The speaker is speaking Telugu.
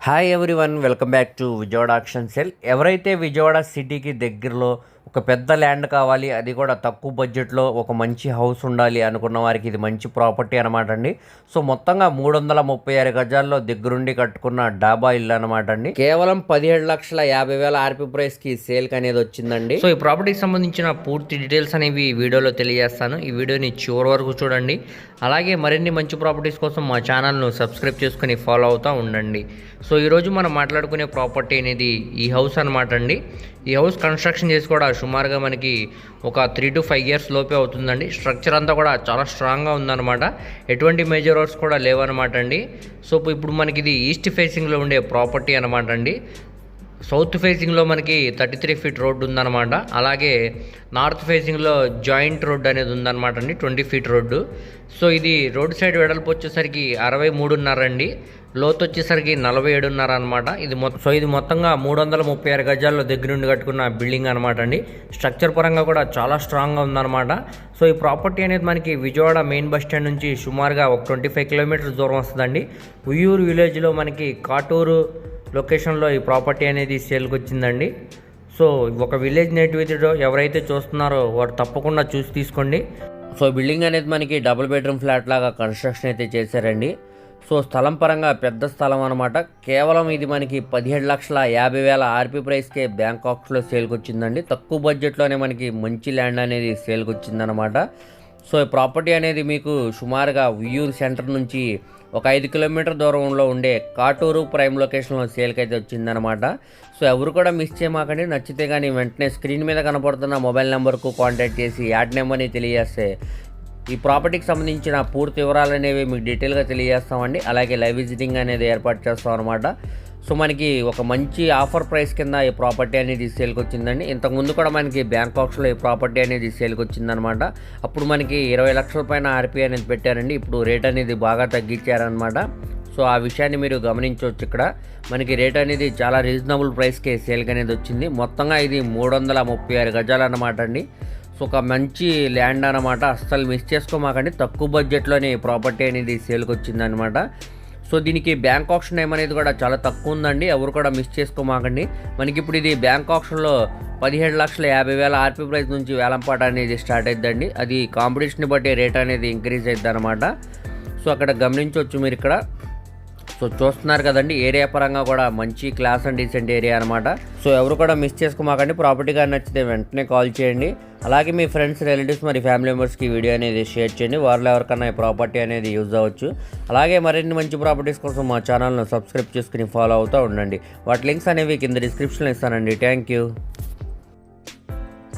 Hi everyone welcome back to Vijayawada auction sale ఎవరైతే విజయవాడ సిటీకి దగ్గరలో ఒక పెద్ద ల్యాండ్ కావాలి అది కూడా తక్కువ బడ్జెట్లో ఒక మంచి హౌస్ ఉండాలి అనుకున్న వారికి ఇది మంచి ప్రాపర్టీ అనమాట అండి. సో మొత్తంగా మూడు వందల ముప్పై ఆరు గజాల్లో దగ్గరుండి కట్టుకున్న డాబా ఇల్లు అనమాట అండి. కేవలం పదిహేడు లక్షల యాభై వేల ఆర్పి ప్రైస్కి సేల్కి అనేది వచ్చిందండి. సో ఈ ప్రాపర్టీకి సంబంధించిన పూర్తి డీటెయిల్స్ అనేవి ఈ వీడియోలో తెలియజేస్తాను. ఈ వీడియోని చివరి వరకు చూడండి. అలాగే మరిన్ని మంచి ప్రాపర్టీస్ కోసం మా ఛానల్ను సబ్స్క్రైబ్ చేసుకుని ఫాలో అవుతూ ఉండండి. సో ఈరోజు మనం మాట్లాడుకునే ప్రాపర్టీ అనేది ఈ హౌస్ అనమాట అండి. ఈ హౌస్ కన్స్ట్రక్షన్ చేసి కూడా సుమారుగా మనకి ఒక త్రీ టు ఫైవ్ ఇయర్స్ లోపే అవుతుందండి. స్ట్రక్చర్ అంతా కూడా చాలా స్ట్రాంగ్గా ఉందన్నమాట. ఎటువంటి మేజర్ రోడ్స్ కూడా లేవన్నమాట అండి. సో ఇప్పుడు మనకి ఇది ఈస్ట్ ఫేసింగ్లో ఉండే ప్రాపర్టీ అనమాట అండి. సౌత్ ఫేసింగ్లో మనకి థర్టీ త్రీ ఫీట్ రోడ్డు ఉందన్నమాట. అలాగే నార్త్ ఫేసింగ్లో జాయింట్ రోడ్ అనేది ఉందన్నమాట అండి ట్వంటీ ఫీట్ రోడ్డు. సో ఇది రోడ్ సైడ్ వెడల్పు వచ్చేసరికి అరవై మూడున్నర అండి లోతు వచ్చేసరికి నలభై ఏడున్నర అనమాట ఇది మొత్తం సో ఇది మొత్తంగా మూడు వందల ముప్పై ఆరు గజాల్లో దగ్గర నుండి కట్టుకున్న బిల్డింగ్ అనమాట అండి. స్ట్రక్చర్ పరంగా కూడా చాలా స్ట్రాంగ్గా ఉందన్నమాట. సో ఈ ప్రాపర్టీ అనేది మనకి విజయవాడ మెయిన్ బస్ స్టాండ్ నుంచి సుమారుగా ఒక ట్వంటీ ఫైవ్ కిలోమీటర్స్ దూరం వస్తుందండి. ఉయ్యూరు విలేజ్లో మనకి కాటూరు లొకేషన్లో ఈ ప్రాపర్టీ అనేది సేల్కి వచ్చిందండి. సో ఒక విలేజ్ నేటివిటీలో ఎవరైతే చూస్తున్నారో వారు తప్పకుండా చూసి తీసుకోండి. సో బిల్డింగ్ అనేది మనకి డబుల్ బెడ్రూమ్ ఫ్లాట్ లాగా కన్స్ట్రక్షన్ అయితే చేశారండి. సో స్థలం పరంగా పెద్ద స్థలం అనమాట కేవలం ఇది మనకి పదిహేడు లక్షల యాభై వేల ఆర్పీ ప్రైస్కే బ్యాంకాక్స్లో సేల్కి వచ్చిందండి. తక్కువ బడ్జెట్లోనే మనకి మంచి ల్యాండ్ అనేది సేల్కి వచ్చిందనమాట సో ఈ ప్రాపర్టీ అనేది మీకు సుమారుగా ఉయ్యూరు సెంటర్ నుంచి ఒక ఐదు కిలోమీటర్ దూరంలో ఉండే కాటూరు ప్రైమ్ లొకేషన్లో సేల్కి అయితే వచ్చిందనమాట సో ఎవరు కూడా మిస్ చేయమాకండి. నచ్చితే కానీ వెంటనే స్క్రీన్ మీద కనపడుతున్న మొబైల్ నెంబర్కు కాంటాక్ట్ చేసి యాడ్ నెంబర్ని తెలియజేస్తే ఈ ప్రాపర్టీకి సంబంధించిన పూర్తి వివరాలు అనేవి మీకు డీటెయిల్గా తెలియజేస్తామండి. అలాగే లైవ్ విజిటింగ్ అనేది ఏర్పాటు చేస్తాం అనమాట సో మనకి ఒక మంచి ఆఫర్ ప్రైస్ కింద ఈ ప్రాపర్టీ అనేది సేల్కి వచ్చిందండి. ఇంతకుముందు కూడా మనకి బ్యాంకాక్స్లో ఈ ప్రాపర్టీ అనేది సేల్కి వచ్చిందనమాట. అప్పుడు మనకి ఇరవై లక్షల పైన ఆర్పీ అనేది పెట్టారండి. ఇప్పుడు రేట్ అనేది బాగా తగ్గించారనమాట. సో ఆ విషయాన్ని మీరు గమనించవచ్చు ఇక్కడ. మనకి రేట్ అనేది చాలా రీజనబుల్ ప్రైస్కే సేల్కి అనేది వచ్చింది. మొత్తంగా ఇది మూడు వందల ముప్పై ఆరు గజాలు అనమాట అండి. సో ఒక మంచి ల్యాండ్ అనమాట అస్సలు మిస్ చేసుకోమాకండి. తక్కువ బడ్జెట్లోనే ఈ ప్రాపర్టీ అనేది సేల్కి వచ్చిందనమాట. సో దీనికి బ్యాంక్ ఆప్షన్ ఏమనేది కూడా చాలా తక్కువ ఉందండి. ఎవరు కూడా మిస్ చేసుకోమాకండి. మనకి ఇప్పుడు ఇది బ్యాంక్ ఆప్షన్లో పదిహేడు లక్షల యాభై వేల ఆర్పీ ప్రైస్ నుంచి వేలంపాట అనేది స్టార్ట్ అవుతుందండి అది కాంపిటీషన్ బట్టి రేట్ అనేది ఇంక్రీజ్ అవుతుంది అనమాట సో అక్కడ గమనించవచ్చు మీరు ఇక్కడ సో చూస్తున్నారు కదండి ఏరియా పరంగా కూడా మంచి క్లాస్ అండ్ డీసెంట్ ఏరియా అనమాట సో ఎవరు కూడా మిస్ చేసుకోమాకండి ప్రాపర్టీ కానీ నచ్చితే వెంటనే కాల్ చేయండి. అలాగే మీ ఫ్రెండ్స్ రిలేటివ్స్ మరి ఫ్యామిలీ మెంబర్స్కి వీడియో అనేది షేర్ చేయండి. వారిలో ఎవరికన్నా ఈ ప్రాపర్టీ అనేది యూజ్ అవ్వచ్చు. అలాగే మరిన్ని మంచి ప్రాపర్టీస్ కోసం మా ఛానల్ను సబ్స్క్రైబ్ చేసుకుని ఫాలో అవుతూ ఉండండి. వాటి లింక్స్ అనేవి కింద డిస్క్రిప్షన్లో ఇస్తానండి. Thank you